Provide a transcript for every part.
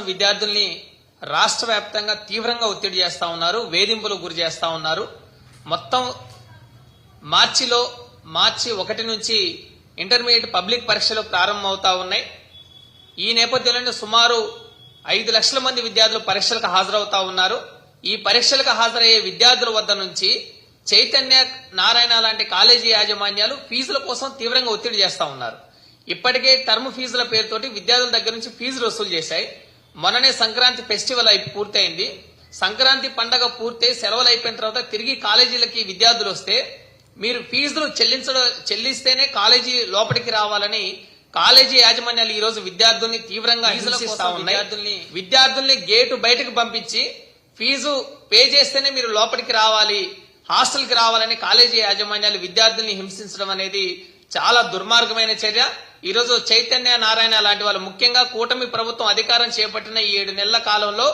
విద్యార్థుల్ని రాష్ట్ర వ్యాప్తంగా తీవ్రంగా ఒత్తిడి చేస్తా ఉన్నారు వేధింపులకు గురి చేస్తా ఉన్నారు. మొత్తం మార్చిలో మార్చి ఒకటి నుంచి ఇంటర్మీడియట్ పబ్లిక్ పరీక్షలు ప్రారంభమవుతా ఉన్నాయి. ఈ నేపథ్యంలో సుమారు ఐదు లక్షల మంది విద్యార్థులు పరీక్షలకు హాజరవుతా ఉన్నారు. ఈ పరీక్షలకు హాజరయ్యే విద్యార్థుల వద్ద నుంచి చైతన్య నారాయణ లాంటి కాలేజీ యాజమాన్యాలు ఫీజుల కోసం తీవ్రంగా ఒత్తిడి చేస్తా ఉన్నారు. ఇప్పటికే టర్మ్ ఫీజుల పేరుతోటి విద్యార్థుల దగ్గర నుంచి ఫీజులు వసూలు చేశాయి. మొన్ననే సంక్రాంతి ఫెస్టివల్ అయి పూర్తయింది. సంక్రాంతి పండగ పూర్తయి సెలవులు అయిపోయిన తర్వాత తిరిగి కాలేజీలకి విద్యార్థులు వస్తే మీరు ఫీజులు చెల్లించడం చెల్లిస్తేనే కాలేజీ లోపలికి రావాలని కాలేజీ యాజమాన్యాలు ఈ రోజు విద్యార్థుల్ని తీవ్రంగా హింసిస్తా ఉన్నాయి. విద్యార్థుల్ని విద్యార్థుల్ని గేటు బయటకు పంపించి ఫీజు పే చేస్తేనే మీరు లోపలికి రావాలి హాస్టల్కి రావాలని కాలేజీ యాజమాన్యాలు విద్యార్థుల్ని హింసించడం అనేది చాలా దుర్మార్గమైన చర్య. ఈరోజు చైతన్య నారాయణ లాంటి వాళ్ళు ముఖ్యంగా కూటమి ప్రభుత్వం అధికారం చేపట్టిన ఈ ఏడు నెలల కాలంలో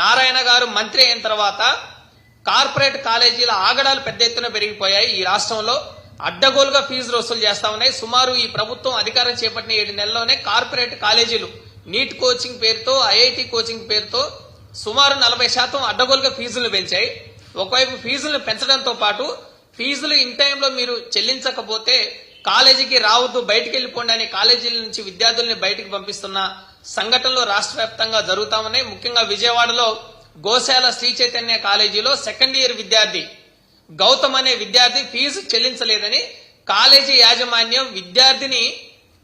నారాయణ గారు మంత్రి అయిన తర్వాత కార్పొరేట్ కాలేజీల ఆగడాలు పెద్ద ఎత్తున పెరిగిపోయాయి ఈ రాష్ట్రంలో. అడ్డగోలుగా ఫీజులు వసూలు చేస్తా ఉన్నాయి. సుమారు ఈ ప్రభుత్వం అధికారం చేపట్టిన ఏడు నెలల్లోనే కార్పొరేట్ కాలేజీలు నీట్ కోచింగ్ పేరుతో ఐఐటి కోచింగ్ పేరుతో సుమారు నలభై శాతం అడ్డగోలుగా ఫీజులు పెంచాయి. ఒకవైపు ఫీజులను పెంచడంతో పాటు ఫీజులు ఇన్ టైంలో మీరు చెల్లించకపోతే కాలేజీకి రావద్దు బయటికి వెళ్ళిపోండి అని కాలేజీల నుంచి విద్యార్థుల్ని బయటికి పంపిస్తున్న సంఘటనలు రాష్ట్ర వ్యాప్తంగా జరుగుతా ఉన్నాయి. ముఖ్యంగా విజయవాడలో గోశాల శ్రీ చైతన్య కాలేజీలో సెకండ్ ఇయర్ విద్యార్థి గౌతమ్ అనే విద్యార్థి ఫీజు చెల్లించలేదని కాలేజీ యాజమాన్యం విద్యార్థిని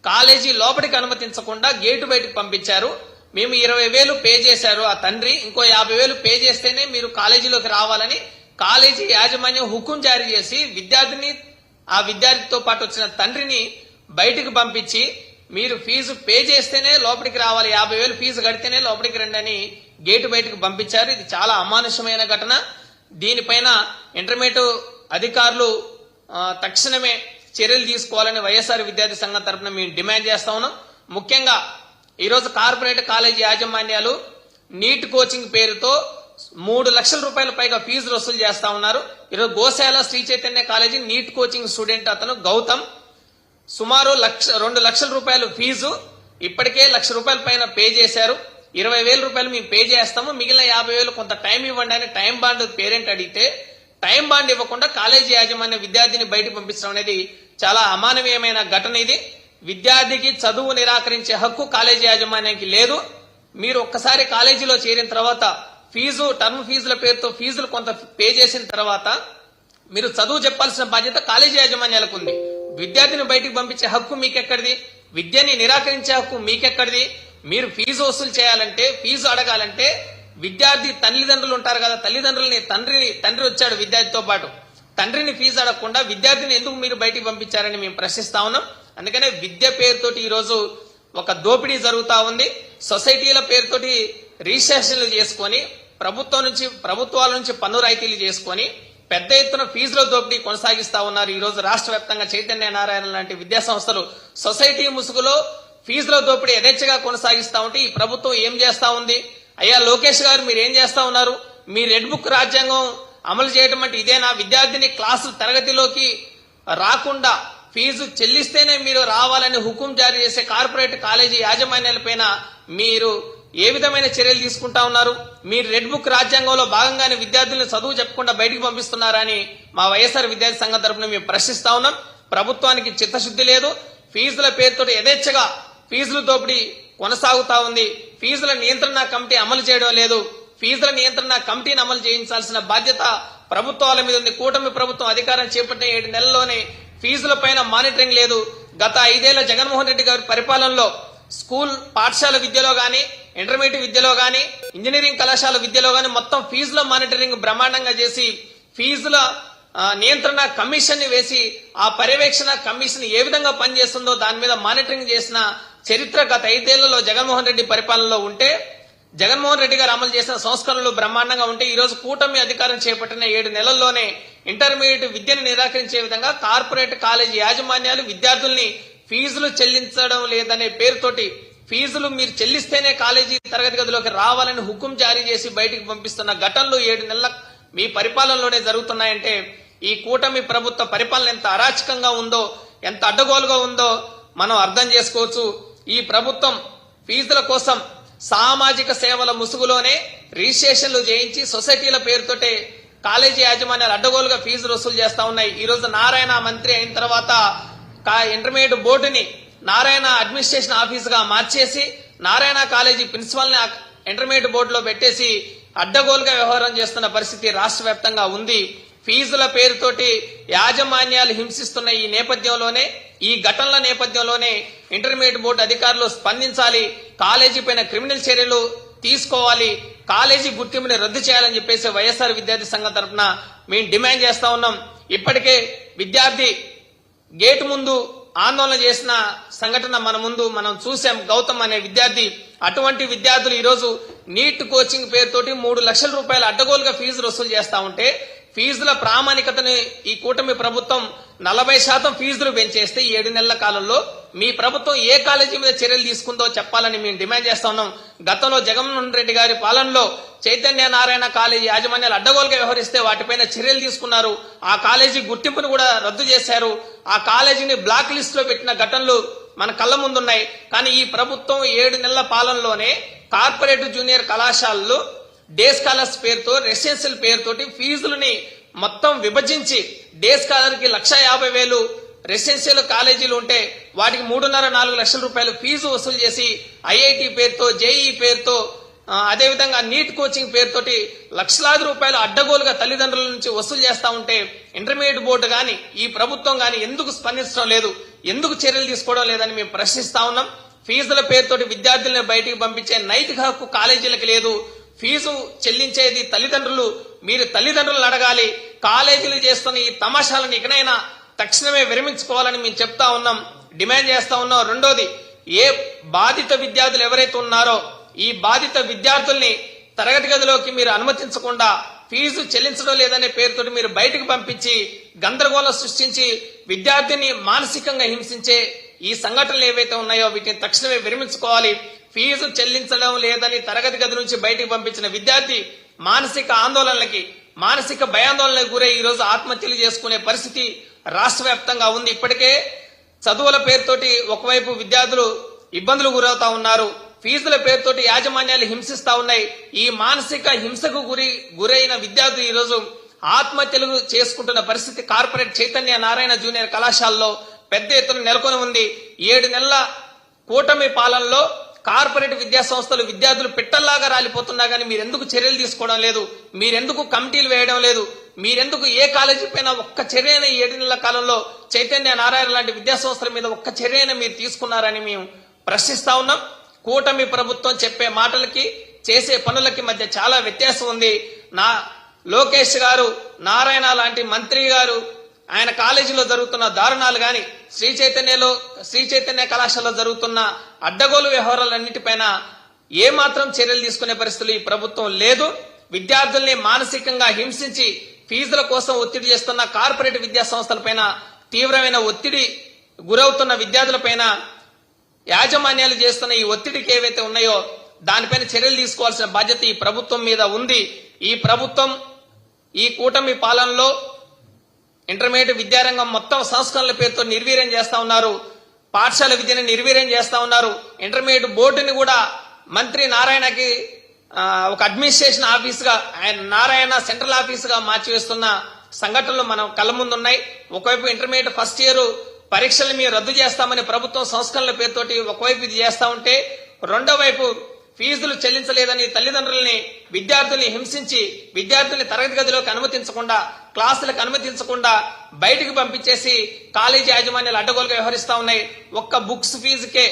కాలేజీ లోపలికి అనుమతించకుండా గేటు బయటకు పంపించారు. మేము ఇరవై వేలు పే చేశారు ఆ తండ్రి. ఇంకో యాభై వేలు పే చేస్తేనే మీరు కాలేజీలోకి రావాలని కాలేజీ యాజమాన్యం హుకుం జారీ చేసి విద్యార్థిని ఆ విద్యార్థితో పాటు వచ్చిన తండ్రిని బయటకు పంపించి మీరు ఫీజు పే చేస్తేనే లోపలికి రావాలి యాభై వేలు ఫీజు కడితేనే లోపలికి రండి అని గేటు బయటకు పంపించారు. ఇది చాలా అమానుషమైన ఘటన. దీనిపైన ఇంటర్మీడియట్ అధికారులు తక్షణమే చర్యలు తీసుకోవాలని వైఎస్ఆర్ విద్యార్థి సంఘం తరఫున మేము డిమాండ్ చేస్తా ఉన్నాం. ముఖ్యంగా ఈరోజు కార్పొరేట్ కాలేజీ యాజమాన్యాలు నీట్ కోచింగ్ పేరుతో మూడు లక్షల రూపాయల పైగా ఫీజు వసూలు చేస్తా ఉన్నారు. ఈరోజు Gosala Sri Chaitanya college NEET coaching student అతను గౌతమ్. సుమారు లక్ష రెండు లక్షల రూపాయలు ఫీజు. ఇప్పటికే లక్ష రూపాయల పైన పే చేశారు. ఇరవై వేల రూపాయలు మేము పే చేస్తాము. మిగిలిన యాభై వేలు కొంత టైం ఇవ్వండి అని టైం బాండ్ పేరెంట్ అడిగితే టైం బాండ్ ఇవ్వకుండా కాలేజీ యాజమాన్య విద్యార్థిని బయటకు పంపించడం అనేది చాలా అమానవీయమైన ఘటన ఇది. విద్యార్థికి చదువు నిరాకరించే హక్కు కాలేజీ యాజమాన్యానికి లేదు. మీరు ఒక్కసారి కాలేజీలో చేరిన తర్వాత ఫీజు టర్మ్ ఫీజుల పేరుతో ఫీజులు కొంత పే చేసిన తర్వాత మీరు చదువు చెప్పాల్సిన బాధ్యత కాలేజీ యాజమాన్యాలకు ఉంది. విద్యార్థిని బయటికి పంపించే హక్కు మీకెక్కడిది? విద్యని నిరాకరించే హక్కు మీకెక్కడిది? మీరు ఫీజు వసూలు చేయాలంటే ఫీజు అడగాలంటే విద్యార్థి తల్లిదండ్రులు ఉంటారు కదా తల్లిదండ్రులని తండ్రి తండ్రి వచ్చాడు విద్యార్థితో పాటు. తండ్రిని ఫీజు అడగకుండా విద్యార్థిని ఎందుకు మీరు బయటికి పంపించారని మేము ప్రశ్నిస్తా ఉన్నాం. అందుకనే విద్య పేరుతోటి ఈరోజు ఒక దోపిడీ జరుగుతా ఉంది. సొసైటీల పేరుతోటి రిజిస్ట్రేషన్లు చేసుకొని ప్రభుత్వం నుంచి ప్రభుత్వాల నుంచి పన్ను రాయితీలు చేసుకొని పెద్ద ఎత్తున ఫీజుల దోపిడీ కొనసాగిస్తా ఉన్నారు. ఈ రోజు రాష్ట్ర వ్యాప్తంగా చైతన్య నారాయణ లాంటి విద్యా సంస్థలు సొసైటీ ముసుగులో ఫీజుల దోపిడీ యథేచ్ఛగా కొనసాగిస్తా ఉంటే ఈ ప్రభుత్వం ఏం చేస్తా ఉంది? అయ్యా లోకేష్ గారు మీరు ఏం చేస్తా ఉన్నారు? మీ రెడ్ బుక్ రాజ్యాంగం అమలు చేయడం అంటే ఇదేనా? విద్యార్థిని క్లాసు తరగతిలోకి రాకుండా ఫీజు చెల్లిస్తేనే మీరు రావాలని హుకుం జారీ చేసే కార్పొరేట్ కాలేజీ యాజమాన్యాలపైన మీరు ఏ విధమైన చర్యలు తీసుకుంటా ఉన్నారు? మీరు రెడ్ బుక్ రాజ్యాంగంలో భాగంగానే విద్యార్థులను చదువు చెప్పకుండా బయటికి పంపిస్తున్నారని మా వైఎస్ఆర్ విద్యార్థి సంఘం తరపున మేము ప్రశ్నిస్తా ఉన్నాం. ప్రభుత్వానికి చిత్తశుద్ధి లేదు. ఫీజుల పేరుతో యథేచ్ఛగా ఫీజుల దోపిడీ కొనసాగుతా ఉంది. ఫీజుల నియంత్రణ కమిటీ అమలు చేయడం లేదు. ఫీజుల నియంత్రణ కమిటీని అమలు చేయించాల్సిన బాధ్యత ప్రభుత్వాల మీద ఉంది. కూటమి ప్రభుత్వం అధికారం చేపట్టిన ఏడు నెలల్లోనే ఫీజుల పైన మానిటరింగ్ లేదు. గత ఐదేళ్ళ జగన్మోహన్ రెడ్డి గారి పరిపాలనలో స్కూల్ పాఠశాల విద్యలో కానీ ఇంటర్మీడియట్ విద్యలో గాని ఇంజనీరింగ్ కళాశాల విద్యలో గాని మొత్తం ఫీజుల మానిటరింగ్ బ్రహ్మాండంగా చేసి ఫీజుల నియంత్రణ కమిషన్ వేసి ఆ పర్యవేక్షణ కమిషన్ ఏ విధంగా పనిచేస్తుందో దాని మీద మానిటరింగ్ చేసిన చరిత్ర గత ఐదేళ్ళలో జగన్మోహన్ రెడ్డి పరిపాలనలో ఉంటే జగన్మోహన్ రెడ్డి గారు అమలు చేసిన సంస్కరణలు బ్రహ్మాండంగా ఉంటే ఈ రోజు కూటమి అధికారం చేపట్టిన ఏడు నెలల్లోనే ఇంటర్మీడియట్ విద్యను నిరాకరించే విధంగా కార్పొరేట్ కాలేజీ యాజమాన్యాలు విద్యార్థుల్ని ఫీజులు చెల్లించడం లేదనే పేరుతోటి ఫీజులు మీరు చెల్లిస్తేనే కాలేజీ తరగతి గదిలోకి రావాలని హుకుం జారీ చేసి బయటికి పంపిస్తున్న ఘటనలు ఏడు నెలల మీ పరిపాలనలోనే జరుగుతున్నాయంటే ఈ కూటమి ప్రభుత్వ పరిపాలన ఎంత అరాచకంగా ఉందో ఎంత అడ్డగోలుగా ఉందో మనం అర్థం చేసుకోవచ్చు. ఈ ప్రభుత్వం ఫీజుల కోసం సామాజిక సేవల ముసుగులోనే రిజిస్ట్రేషన్లు చేయించి సొసైటీల పేరుతోటే కాలేజీ యాజమాన్యాలు అడ్డగోలుగా ఫీజులు వసూలు చేస్తా ఉన్నాయి. ఈ రోజు నారాయణ మంత్రి అయిన తర్వాత కా- ఇంటర్మీడియట్ బోర్డుని నారాయణ అడ్మినిస్ట్రేషన్ ఆఫీసుగా మార్చేసి నారాయణ కాలేజీ ప్రిన్సిపల్ని ఇంటర్మీడియట్ బోర్డులో పెట్టేసి అడ్డగోలుగా వ్యవహారం చేస్తున్న పరిస్థితి రాష్ట్ర వ్యాప్తంగా ఉంది. ఫీజుల పేరుతోటి యాజమాన్యాలు హింసిస్తున్న ఈ నేపథ్యంలోనే ఈ ఘటనల నేపథ్యంలోనే ఇంటర్మీడియట్ బోర్డు అధికారులు స్పందించాలి కాలేజీ పైన క్రిమినల్ చర్యలు తీసుకోవాలి కాలేజీ గుర్తింపుని రద్దు చేయాలని చెప్పేసి వైఎస్ఆర్ విద్యార్థి సంఘం తరఫున మేము డిమాండ్ చేస్తా ఉన్నాం. ఇప్పటికే విద్యార్థి గేట్ ముందు ఆందోళన చేసిన సంఘటన మన ముందు మనం చూసాం. గౌతమ్ అనే విద్యార్థి అటువంటి విద్యార్థులు ఈరోజు నీట్ కోచింగ్ పేరుతోటి మూడు లక్షల రూపాయల అడ్డగోలుగా ఫీజు వసూలు చేస్తా ఉంటే ఫీజుల ప్రామాణికతని ఈ కూటమి ప్రభుత్వం నలభై శాతం ఫీజులు పెంచేస్తే ఏడు నెలల కాలంలో మీ ప్రభుత్వం ఏ కాలేజీ మీద చర్యలు తీసుకుందో చెప్పాలని మేము డిమాండ్ చేస్తా ఉన్నాం. గతంలో జగన్మోహన్ రెడ్డి గారి పాలనలో చైతన్య నారాయణ కాలేజీ యాజమాన్యాలు అడ్డగోలుగా వ్యవహరిస్తే వాటిపైన చర్యలు తీసుకున్నారు. ఆ కాలేజీ గుర్తింపును కూడా రద్దు చేశారు. ఆ కాలేజీని బ్లాక్ లిస్ట్లో పెట్టిన ఘటనలు మన కళ్ళ ముందున్నాయి. కానీ ఈ ప్రభుత్వం ఏడు నెలల పాలనలోనే కార్పొరేట్ జూనియర్ కళాశాలలు డే స్కాలర్స్ పేరుతో రెసిడెన్షియల్ పేరుతోటి ఫీజులని మొత్తం విభజించి డే స్కాలర్కి లక్ష యాభై వేలు రెసిడెన్షియల్ కాలేజీలు ఉంటే వాటికి మూడున్నర నాలుగు లక్షల రూపాయలు ఫీజు వసూలు చేసి ఐఐటి పేరుతో జేఈ పేరుతో అదేవిధంగా నీట్ కోచింగ్ పేరుతోటి లక్షలాది రూపాయలు అడ్డగోలుగా తల్లిదండ్రుల నుంచి వసూలు చేస్తా ఉంటే ఇంటర్మీడియట్ బోర్డు గాని ఈ ప్రభుత్వం గాని ఎందుకు స్పందించడం లేదు? ఎందుకు చర్యలు తీసుకోవడం లేదని మేము ప్రశ్నిస్తా ఉన్నాం. ఫీజుల పేరుతోటి విద్యార్థులను బయటికి పంపించే నైతిక హక్కు కాలేజీలకు లేదు. ఫీజు చెల్లించేది తల్లిదండ్రులు మీరు తల్లిదండ్రులను అడగాలి. కాలేజీలు చేస్తున్న ఈ తమాషాలను ఇకనైనా తక్షణమే విరమించుకోవాలని మేము చెప్తా ఉన్నాం డిమాండ్ చేస్తా ఉన్నాం. రెండోది ఏ బాధిత విద్యార్థులు ఎవరైతే ఉన్నారో ఈ బాధిత విద్యార్థుల్ని తరగతి గదిలోకి మీరు అనుమతించకుండా ఫీజు చెల్లించడం లేదనే పేరుతో మీరు బయటకు పంపించి గందరగోళం సృష్టించి విద్యార్థిని మానసికంగా హింసించే ఈ సంఘటనలు ఏవైతే ఉన్నాయో వీటిని తక్షణమే విరమించుకోవాలి. ఫీజు చెల్లించడం లేదని తరగతి గది నుంచి బయటకు పంపించిన విద్యార్థి మానసిక ఆందోళనలకి మానసిక భయాందోళనలకు గురై ఈ రోజు ఆత్మహత్యలు చేసుకునే పరిస్థితి రాష్ట్ర వ్యాప్తంగా ఉంది. ఇప్పటికే చదువుల పేరుతోటి ఒకవైపు విద్యార్థులు ఇబ్బందులు గురవుతా ఉన్నారు. ఫీజుల పేరుతోటి యాజమాన్యాలు హింసిస్తా ఉన్నాయి. ఈ మానసిక హింసకు గురి గురైన విద్యార్థులు ఈ రోజు ఆత్మహత్యలు చేసుకుంటున్న పరిస్థితి కార్పొరేట్ చైతన్య నారాయణ జూనియర్ కళాశాలలో పెద్ద ఎత్తున నెలకొని ఉంది. ఏడు నెలల కూటమి పాలనలో కార్పొరేట్ విద్యా సంస్థలు విద్యార్థులు పిట్టల్లాగా రాలిపోతున్నా కానీ మీరెందుకు చర్యలు తీసుకోవడం లేదు? మీరెందుకు కమిటీలు వేయడం లేదు? మీరెందుకు ఏ కాలేజీ పైన ఒక్క చర్యన ఏడు నెలల కాలంలో చైతన్య నారాయణ లాంటి విద్యా సంస్థల మీద ఒక్క చర్యన మీరు తీసుకున్నారని మేము ప్రశ్నిస్తా ఉన్నాం. కూటమి ప్రభుత్వం చెప్పే మాటలకి చేసే పనులకి మధ్య చాలా వ్యత్యాసం ఉంది. నా లోకేష్ గారు నారాయణ లాంటి మంత్రి గారు ఆయన కాలేజీలో జరుగుతున్న దారుణాలు కానీ శ్రీ చైతన్యలో శ్రీ చైతన్య కళాశాలలో జరుగుతున్న అడ్డగోలు వ్యవహారాలన్నిటిపైన ఏ మాత్రం చర్యలు తీసుకునే పరిస్థితులు ఈ ప్రభుత్వం లేదు. విద్యార్థుల్ని మానసికంగా హింసించి ఫీజుల కోసం ఒత్తిడి చేస్తున్న కార్పొరేట్ విద్యా సంస్థలపైన తీవ్రమైన ఒత్తిడి గురవుతున్న విద్యార్థులపైన యాజమాన్యాలు చేస్తున్న ఈ ఒత్తిడికి ఏవైతే ఉన్నాయో దానిపైన చర్యలు తీసుకోవాల్సిన బాధ్యత ఈ ప్రభుత్వం మీద ఉంది. ఈ ప్రభుత్వం ఈ కూటమి పాలనలో ఇంటర్మీడియట్ విద్యారంగం మొత్తం సంస్కరణల పేరుతో నిర్వీర్యం చేస్తా ఉన్నారు. పాఠశాల విద్యను నిర్వీర్యం చేస్తా ఉన్నారు. ఇంటర్మీడియట్ బోర్డుని కూడా మంత్రి నారాయణకి ఒక అడ్మినిస్ట్రేషన్ ఆఫీస్గా ఆయన నారాయణ సెంట్రల్ ఆఫీస్గా మార్చివేస్తున్న సంఘటనలు మనం కళ్ళ ముందు ఉన్నాయి ఒకవైపు ఇంటర్మీడియట్ ఫస్ట్ ఇయర్ పరీక్షలు మీరు రద్దు చేస్తామని ప్రభుత్వం సంస్కరణల పేరుతోటి ఒకవైపు ఇది చేస్తా ఉంటే రెండో వైపు ఫీజులు చెల్లించలేదని తల్లిదండ్రుల్ని విద్యార్థుల్ని హింసించి విద్యార్థుల్ని తరగతి గదిలోకి అనుమతించకుండా క్లాసులకు అనుమతించకుండా బయటికి పంపించేసి కాలేజీ యాజమాన్యాలు అడ్డగోలుగా వ్యవహరిస్తా ఉన్నాయి. ఒక్క బుక్స్ ఫీజుకే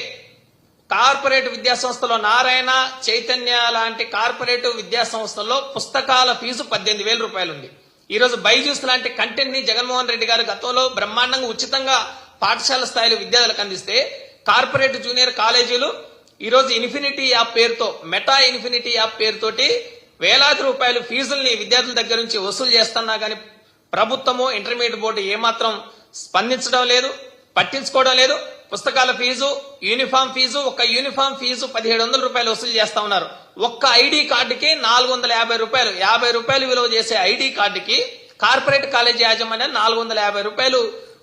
కార్పొరేట్ విద్యా సంస్థలో నారాయణ చైతన్య లాంటి కార్పొరేట్ విద్యాసంస్థల్లో పుస్తకాల ఫీజు పద్దెనిమిది వేల రూపాయలు ఉంది ఈ రోజు బైజూస్ లాంటి కంటెంట్ని జగన్మోహన్ రెడ్డి గారు గతంలో బ్రహ్మాండంగా ఉచితంగా పాఠశాల స్థాయిలో విద్యార్థులకు అందిస్తే కార్పొరేట్ జూనియర్ కాలేజీలు ఈరోజు ఇన్ఫినిటీ యాప్ పేరుతో మెటా ఇన్ఫినిటీ యాప్ పేరుతోటి వేలాది రూపాయలు ఫీజుల్ని విద్యార్థుల దగ్గర నుంచి వసూలు చేస్తున్నా గానీ ప్రభుత్వము ఇంటర్మీడియట్ బోర్డు ఏమాత్రం స్పందించడం లేదు పట్టించుకోవడం లేదు. పుస్తకాల ఫీజు యూనిఫామ్ ఫీజు ఒక యూనిఫామ్ ఫీజు పదిహేడు వందల రూపాయలు వసూలు చేస్తా ఉన్నారు. ఒక్క ఐడి కార్డుకి నాలుగు వందల యాభై రూపాయలు యాభై రూపాయలు విలువ చేసే ఐడి కార్డుకి కార్పొరేట్ కాలేజీ యాజమాన్యం నాలుగు వందల యాభై రూపాయలు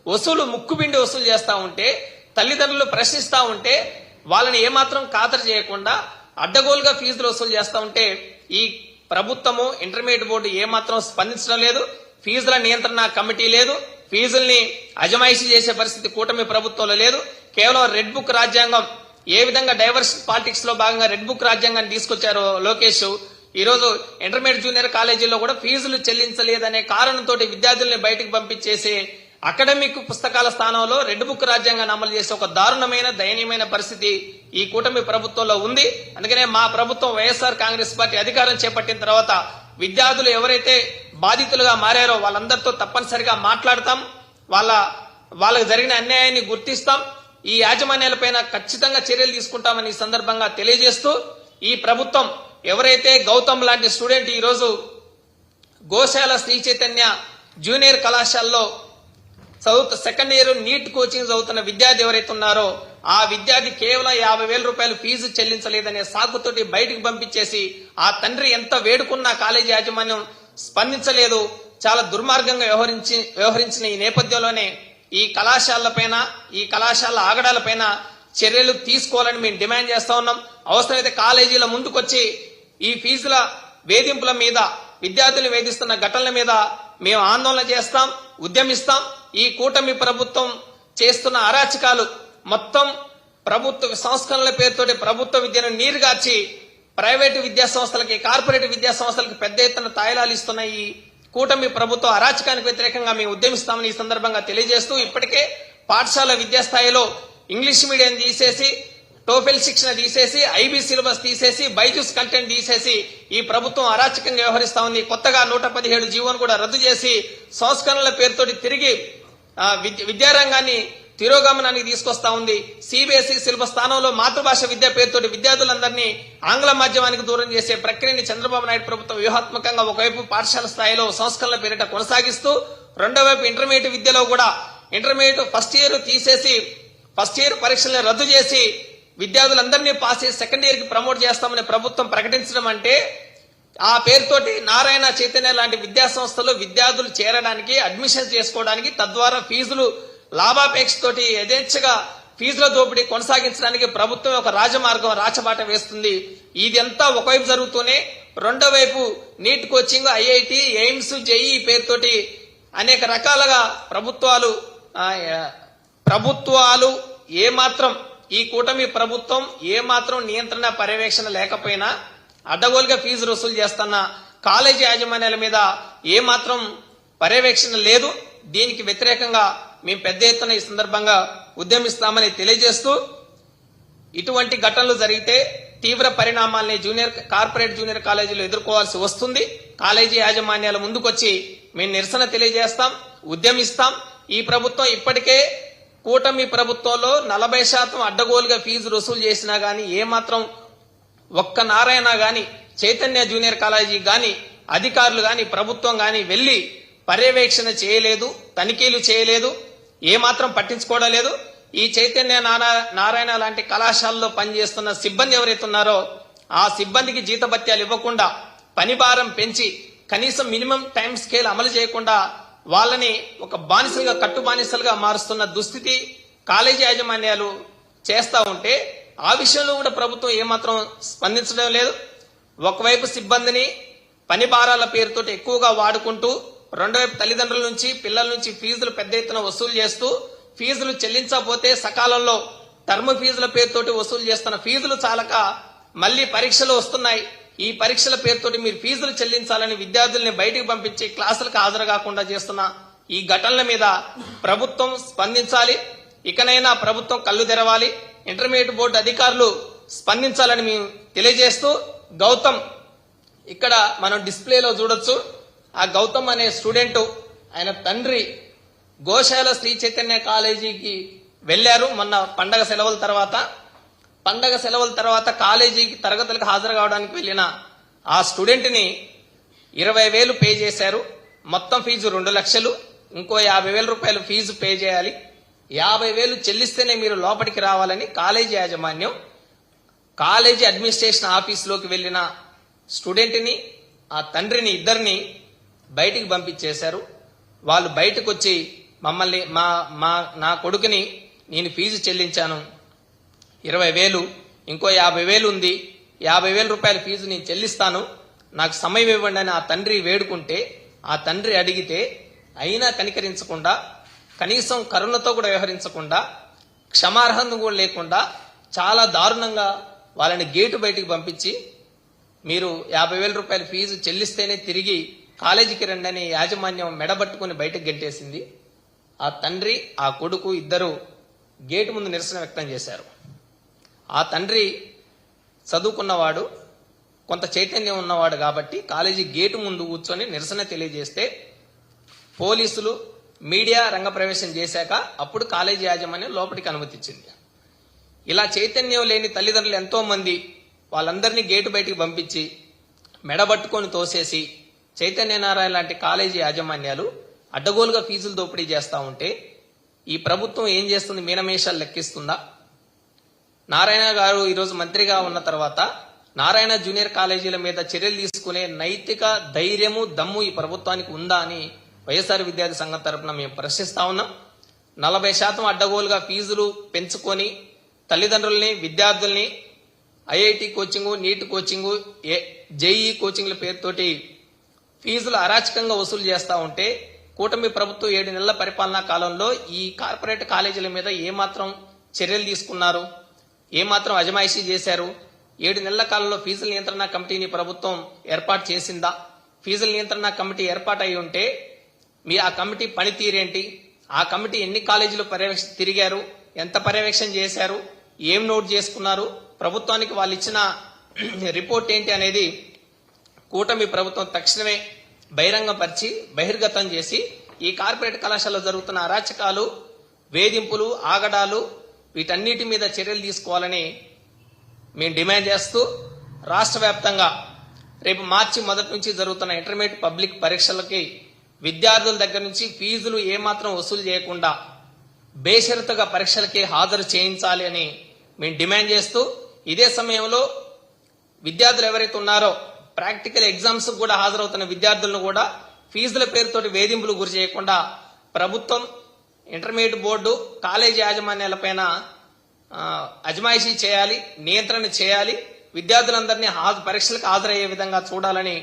వసూలు ముక్కుబిండి వసూలు చేస్తా ఉంటే తల్లిదండ్రులు ప్రశ్నిస్తా ఉంటే వాళ్ళని ఏమాత్రం ఖాతరు చేయకుండా అడ్డగోలుగా ఫీజులు వసూలు చేస్తా ఉంటే ఈ ప్రభుత్వము ఇంటర్మీడియట్ బోర్డు ఏమాత్రం స్పందించడం లేదు. ఫీజుల నియంత్రణ కమిటీ లేదు. ఫీజుల్ని అజమాయిషీ చేసే పరిస్థితి కూటమి ప్రభుత్వంలో లేదు. కేవలం రెడ్ బుక్ రాజ్యాంగం ఏ విధంగా డైవర్స్ పాలిటిక్స్లో భాగంగా రెడ్ బుక్ రాజ్యాంగాన్ని తీసుకొచ్చారో లోకేష్ ఈరోజు ఇంటర్మీడియట్ జూనియర్ కాలేజీలో కూడా ఫీజులు చెల్లించలేదనే కారణంతో విద్యార్థుల్ని బయటకు పంపించేసి అకాడమిక్ పుస్తకాల స్థానంలో రెడ్ బుక్ రాజ్యాంగాన్ని అమలు చేసే ఒక దారుణమైన దయనీయమైన పరిస్థితి ఈ కూటమి ప్రభుత్వంలో ఉంది. అందుకనే మా ప్రభుత్వం వైఎస్ఆర్ కాంగ్రెస్ పార్టీ అధికారం చేపట్టిన తర్వాత విద్యార్థులు ఎవరైతే బాధితులుగా మారారో వాళ్ళందరితో తప్పనిసరిగా మాట్లాడతాం. వాళ్ళ వాళ్ళకు జరిగిన అన్యాయాన్ని గుర్తిస్తాం. ఈ యాజమాన్యాలపైన ఖచ్చితంగా చర్యలు తీసుకుంటామని ఈ సందర్భంగా తెలియజేస్తూ ఈ ప్రభుత్వం ఎవరైతే గౌతమ్ లాంటి స్టూడెంట్ ఈ రోజు గోశాల శ్రీ చైతన్య జూనియర్ కళాశాలలో చదువుతూ సెకండ్ ఇయర్ నీట్ కోచింగ్ చదువుతున్న విద్యార్థి ఎవరైతే ఉన్నారో ఆ విద్యార్థి కేవలం యాభై వేల రూపాయలు ఫీజు చెల్లించలేదనే సాకుతోటి బయటికి పంపించేసి ఆ తండ్రి ఎంత వేడుకున్నా కాలేజీ యాజమాన్యం స్పందించలేదు. చాలా దుర్మార్గంగా వ్యవహరించి వ్యవహరించిన ఈ నేపథ్యంలోనే ఈ కళాశాలపైన ఈ కళాశాల ఆగడాలపైన చర్యలు తీసుకోవాలని మేము డిమాండ్ చేస్తా ఉన్నాం. అవసరమైతే కాలేజీల ముందుకొచ్చి ఈ ఫీజుల వేధింపుల మీద విద్యార్థులు వేధిస్తున్న ఘటనల మీద మేము ఆందోళన చేస్తాం ఉద్యమిస్తాం. ఈ కూటమి ప్రభుత్వం చేస్తున్న అరాచకాలు మొత్తం ప్రభుత్వ సంస్కరణల పేరుతోటి ప్రభుత్వ విద్యను నీరుగార్చి ప్రైవేటు విద్యా సంస్థలకి కార్పొరేట్ విద్యా సంస్థలకి పెద్ద ఎత్తున తాయిలాలు ఇస్తున్న ఈ కూటమి ప్రభుత్వ అరాచకానికి వ్యతిరేకంగా మేము ఉద్యమిస్తామని ఈ సందర్భంగా తెలియజేస్తూ ఇప్పటికే పాఠశాల విద్యా స్థాయిలో ఇంగ్లీష్ మీడియం తీసేసి టోఫెల్ శిక్షణ తీసేసి ఐబీ సిలబస్ తీసేసి బైజూస్ కంటెంట్ తీసేసి ఈ ప్రభుత్వం అరాచకంగా వ్యవహరిస్తా ఉంది. కొత్తగా నూట పదిహేడు జీవోను కూడా రద్దు చేసి సంస్కరణల పేరుతోటి తిరిగి విద్య- విద్యారంగాన్ని తిరోగమనానికి తీసుకొస్తా ఉంది. సిబిఎస్ఈ సిలబస్ స్థానంలో మాతృభాష విద్య పేరుతోటి విద్యార్థులందరినీ ఆంగ్ల మాధ్యమానికి దూరం చేసే ప్రక్రియని చంద్రబాబు నాయుడు ప్రభుత్వం వ్యూహాత్మకంగా ఒకవైపు పాఠశాల స్థాయిలో సంస్కరణల పేరిట కొనసాగిస్తూ రెండో వైపు ఇంటర్మీడియట్ విద్యలో కూడా ఇంటర్మీడియట్ ఫస్ట్ ఇయర్ తీసేసి ఫస్ట్ ఇయర్ పరీక్షలను రద్దు చేసి విద్యార్థులందరినీ పాస్ చేసి సెకండ్ ఇయర్కి ప్రమోట్ చేస్తామని ప్రభుత్వం ప్రకటించడం అంటే ఆ పేరుతోటి నారాయణ చైతన్య లాంటి విద్యా సంస్థలు విద్యార్థులు చేరడానికి అడ్మిషన్ చేసుకోవడానికి తద్వారా ఫీజులు లాభాపేక్షతోటి యథేచ్ఛగా ఫీజుల దోపిడీ కొనసాగించడానికి ప్రభుత్వం ఒక రాజమార్గం రాచబాట వేస్తుంది. ఇదంతా ఒకవైపు జరుగుతూనే రెండో వైపు NEET coaching IIT AIIMS JEE పేరుతోటి అనేక రకాలుగా ప్రభుత్వాలు ప్రభుత్వాలు ఏమాత్రం ఈ కూటమి ప్రభుత్వం ఏమాత్రం నియంత్రణ పర్యవేక్షణ లేకపోయినా అడ్డగోలుగా ఫీజు వసూలు చేస్తున్న కాలేజీ యాజమాన్యాల మీద ఏమాత్రం పర్యవేక్షణ లేదు. దీనికి వ్యతిరేకంగా మేము పెద్ద ఎత్తున ఈ సందర్భంగా ఉద్యమిస్తామని తెలియజేస్తూ ఇటువంటి ఘటనలు జరిగితే తీవ్ర పరిణామాల్ని జూనియర్ కార్పొరేట్ జూనియర్ కాలేజీలో ఎదుర్కోవాల్సి వస్తుంది. కాలేజీ యాజమాన్యాల ముందుకొచ్చి మేము నిరసన తెలియజేస్తాం ఉద్యమిస్తాం. ఈ ప్రభుత్వం ఇప్పటికే కూటమి ప్రభుత్వంలో నలభై శాతం అడ్డగోలుగా ఫీజు వసూలు చేసినా గానీ ఏమాత్రం ఒక్క నారాయణ గాని చైతన్య జూనియర్ కాలేజీ గాని అధికారులు గాని ప్రభుత్వం గాని వెళ్ళి పర్యవేక్షణ చేయలేదు తనిఖీలు చేయలేదు ఏమాత్రం పట్టించుకోవడం లేదు. ఈ చైతన్య నారా- నారాయణ లాంటి కళాశాలలో పనిచేస్తున్న సిబ్బంది ఎవరైతే ఉన్నారో ఆ సిబ్బందికి జీతభత్యాలు ఇవ్వకుండా పని భారం పెంచి కనీసం మినిమం టైం స్కేల్ అమలు చేయకుండా వాళ్ళని ఒక బానిసలుగా కట్టు బానిసలుగా మారుస్తున్న దుస్థితి కాలేజీ యాజమాన్యాలు చేస్తా ఉంటే ఆ విషయంలో కూడా ప్రభుత్వం ఏమాత్రం స్పందించడం లేదు. ఒకవైపు సిబ్బందిని పని భారాల పేరుతో ఎక్కువగా వాడుకుంటూ రెండో వైపు తల్లిదండ్రుల నుంచి పిల్లల నుంచి ఫీజులు పెద్ద ఎత్తున వసూలు చేస్తూ ఫీజులు చెల్లించకపోతే సకాలంలో టర్మ్ ఫీజుల పేరుతోటి వసూలు చేస్తున్న ఫీజులు చాలక మళ్ళీ పరీక్షలు వస్తున్నాయి. ఈ పరీక్షల పేరుతోటి మీరు ఫీజులు చెల్లించాలని విద్యార్థుల్ని బయటికి పంపించి క్లాసులకు హాజరు కాకుండా చేస్తున్న ఈ ఘటనల మీద ప్రభుత్వం స్పందించాలి. ఇకనైనా ప్రభుత్వం కళ్ళు తెరవాలి. ఇంటర్మీడియట్ బోర్డు అధికారులు స్పందించాలని మేము తెలియజేస్తూ గౌతమ్ ఇక్కడ మనం డిస్ప్లేలో చూడొచ్చు. ఆ గౌతమ్ అనే స్టూడెంట్ ఆయన తండ్రి గోశాల శ్రీ చైతన్య కాలేజీకి వెళ్ళారు మొన్న పండగ సెలవుల తర్వాత. పండగ సెలవుల తర్వాత కాలేజీకి తరగతులకు హాజరు కావడానికి వెళ్ళిన ఆ స్టూడెంట్ని ఇరవై వేలు పే చేశారు. మొత్తం ఫీజు రెండు లక్షలు. ఇంకో యాభై వేల రూపాయలు ఫీజు పే చేయాలి. యాభై వేలు చెల్లిస్తేనే మీరు లోపలికి రావాలని కాలేజీ యాజమాన్యం కాలేజీ అడ్మినిస్ట్రేషన్ ఆఫీస్లోకి వెళ్ళిన స్టూడెంట్ని ఆ తండ్రిని ఇద్దరిని బయటికి పంపించేశారు. వాళ్ళు బయటకు వచ్చి మమ్మల్ని మా మా నా కొడుకుని నేను ఫీజు చెల్లించాను. ఇరవై వేలు ఇంకో యాభై వేలు ఉంది. యాభై వేల రూపాయల ఫీజు నేను చెల్లిస్తాను. నాకు సమయం ఇవ్వండి అని ఆ తండ్రి వేడుకుంటే ఆ తండ్రి అడిగితే అయినా కనికరించకుండా కనీసం కరుణతో కూడా వ్యవహరించకుండా క్షమార్హత కూడా లేకుండా చాలా దారుణంగా వాళ్ళని గేటు బయటికి పంపించి మీరు యాభై వేల రూపాయల ఫీజు చెల్లిస్తేనే తిరిగి కాలేజీకి రండి అని యాజమాన్యం మెడబట్టుకుని బయటకు గెంటేసింది. ఆ తండ్రి ఆ కొడుకు ఇద్దరు గేటు ముందు నిరసన వ్యక్తం చేశారు. ఆ తండ్రి చదువుకున్నవాడు కొంత చైతన్యం ఉన్నవాడు కాబట్టి కాలేజీ గేటు ముందు కూర్చొని నిరసన తెలియజేస్తే పోలీసులు మీడియా రంగప్రవేశం చేశాక అప్పుడు కాలేజీ యాజమాన్యం లోపలికి అనుమతిచ్చింది. ఇలా చైతన్యం లేని తల్లిదండ్రులు ఎంతోమంది వాళ్ళందరినీ గేటు బయటికి పంపించి మెడబట్టుకొని తోసేసి చైతన్య నారాయణ లాంటి కాలేజీ యాజమాన్యాలు అడ్డగోలుగా ఫీజులు దోపిడీ చేస్తూ ఉంటే ఈ ప్రభుత్వం ఏం చేస్తుంది? మీనమేషాలు లెక్కిస్తుందా? నారాయణ గారు ఈరోజు మంత్రిగా ఉన్న తర్వాత నారాయణ జూనియర్ కాలేజీల మీద చర్యలు తీసుకునే నైతిక ధైర్యము దమ్ము ఈ ప్రభుత్వానికి ఉందా అని వైఎస్ఆర్ విద్యార్థి సంఘం తరపున మేము ప్రశ్నిస్తా ఉన్నాం. నలభై శాతం అడ్డగోలుగా ఫీజులు పెంచుకొని తల్లిదండ్రుల్ని విద్యార్థుల్ని ఐఐటి కోచింగు నీట్ ఏ జేఈ కోచింగ్ల పేరుతోటి ఫీజులు అరాచకంగా వసూలు చేస్తూ ఉంటే కూటమి ప్రభుత్వం ఏడు నెలల పరిపాలనా కాలంలో ఈ కార్పొరేట్ కాలేజీల మీద ఏమాత్రం చర్యలు తీసుకున్నారు? ఏమాత్రం అజమాయిషీ చేశారు? ఏడు నెలల కాలంలో ఫీజుల నియంత్రణ కమిటీని ప్రభుత్వం ఏర్పాటు చేసిందా? ఫీజుల నియంత్రణ కమిటీ ఏర్పాటు అయి ఉంటే మీ ఆ కమిటీ పనితీరేంటి? ఆ కమిటీ ఎన్ని కాలేజీలు పర్యవేక్ష తిరిగారు? ఎంత పర్యవేక్షణ చేశారు? ఏం నోట్ చేసుకున్నారు? ప్రభుత్వానికి వాళ్ళు ఇచ్చిన రిపోర్ట్ ఏంటి అనేది కూటమి ప్రభుత్వం తక్షణమే బహిరంగపరిచి బహిర్గతం చేసి ఈ కార్పొరేట్ కళాశాలలో జరుగుతున్న అరాచకాలు వేధింపులు ఆగడాలు వీటన్నిటి మీద చర్యలు తీసుకోవాలని మేము డిమాండ్ చేస్తూ రాష్ట్ర వ్యాప్తంగా రేపు మార్చి మొదటి నుంచి జరుగుతున్న ఇంటర్మీడియట్ పబ్లిక్ పరీక్షలకి విద్యార్థుల దగ్గర నుంచి ఫీజులు ఏమాత్రం వసూలు చేయకుండా బేషరతుగా పరీక్షలకి హాజరు చేయించాలి అని మేము డిమాండ్ చేస్తూ ఇదే సమయంలో విద్యార్థులు ఎవరైతే ఉన్నారో ప్రాక్టికల్ ఎగ్జామ్స్ కూడా హాజరవుతున్న విద్యార్థులను కూడా ఫీజుల పేరుతోటి వేధింపులు గురి చేయకుండా ప్రభుత్వం ఇంటర్మీడియట్ బోర్డు కాలేజీ యాజమాన్యాలపైన అజమాయిషీ చేయాలి నియంత్రణ చేయాలి విద్యార్థులందరినీ హాజ పరీక్షలకు హాజరయ్యే విధంగా చూడాలని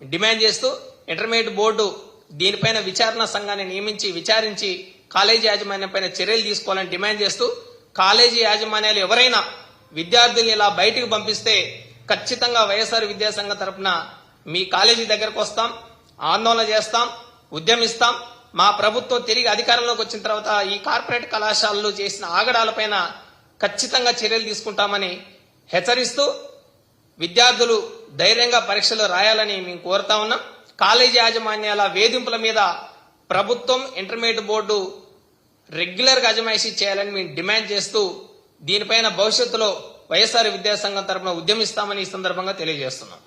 డిమాండ్ చేస్తూ ఇంటర్మీడియట్ బోర్డు దీనిపైన విచారణ సంఘాన్ని నియమించి విచారించి కాలేజీ యాజమాన్యంపైన చర్యలు తీసుకోవాలని డిమాండ్ చేస్తూ కాలేజీ యాజమాన్యాలు ఎవరైనా విద్యార్థులు ఇలా బయటికి పంపిస్తే ఖచ్చితంగా వైఎస్ఆర్ విద్యాసంఘ తరఫున మీ కాలేజీ దగ్గరకు వస్తాం ఆందోళన చేస్తాం ఉద్యమిస్తాం. మా ప్రభుత్వం తిరిగి అధికారంలోకి వచ్చిన తర్వాత ఈ కార్పొరేట్ కళాశాలలు చేసిన ఆగడాలపైన ఖచ్చితంగా చర్యలు తీసుకుంటామని హెచ్చరిస్తూ విద్యార్థులు ధైర్యంగా పరీక్షలు రాయాలని మేము కోరుతా ఉన్నాం. కాలేజీ యాజమాన్యాల వేధింపుల మీద ప్రభుత్వం ఇంటర్మీడియట్ బోర్డు రెగ్యులర్గా అజమాయిషీ చేయాలని మేము డిమాండ్ చేస్తూ దీనిపైన భవిష్యత్తులో వైఎస్ఆర్ విద్యాసంఘం తరపున ఉద్యమిస్తామని ఈ సందర్భంగా తెలియజేస్తున్నాం.